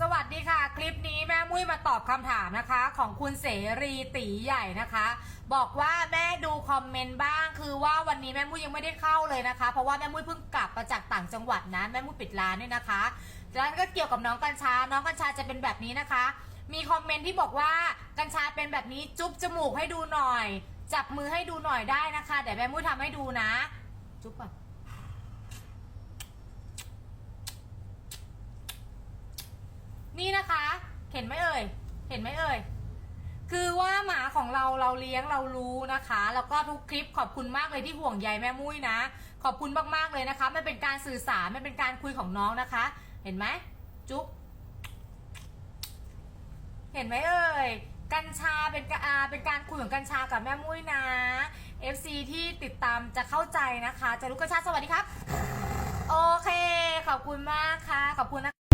สวัสดีค่ะ คลิปนี้แม่มุ้ยมาตอบคำถามนะคะ ของคุณเสรีตีใหญ่นะคะ บอกว่าแม่ดูคอมเมนต์บ้าง คือว่าวันนี้แม่มุ้ยยังไม่ได้เข้าเลยนะคะ เพราะว่าแม่มุ้ยเพิ่งกลับมาจากต่างจังหวัดนะแม่มุ้ยปิดร้านด้วยนะคะแล้วก็เกี่ยวกับน้องกัญชา น้องกัญชาจะเป็นแบบนี้นะคะ มีคอมเมนต์ที่บอกว่ากัญชาเป็นแบบนี้จุ๊บจมูกให้ดูหน่อย จับมือให้ดูหน่อยได้นะคะเดี๋ยวแม่มุ้ยทำให้ดูนะ จุ๊บก่อน นี่นะคะ เห็นไหมเอ่ย เห็นไหมเอ่ย คือว่าหมาของเราเราเลี้ยงเรารู้นะคะ แล้วก็ทุกคลิปขอบคุณมากเลยที่ห่วงใยแม่มุ้ยนะ ขอบคุณมากๆเลยนะคะมันเป็นการสื่อสารมันเป็นการคุยของน้องนะคะ เห็นไหมจุ๊บเห็นไหมเอ่ยกัญชาเป็นอาเป็นการคุยของกัญชากับแม่มุ้ยนะ FC ที่ติดตามจะเข้าใจนะคะ จะรู้กัญชาสวัสดีครับ โอเค ขอบคุณมากค่ะ ขอบคุณนะคะ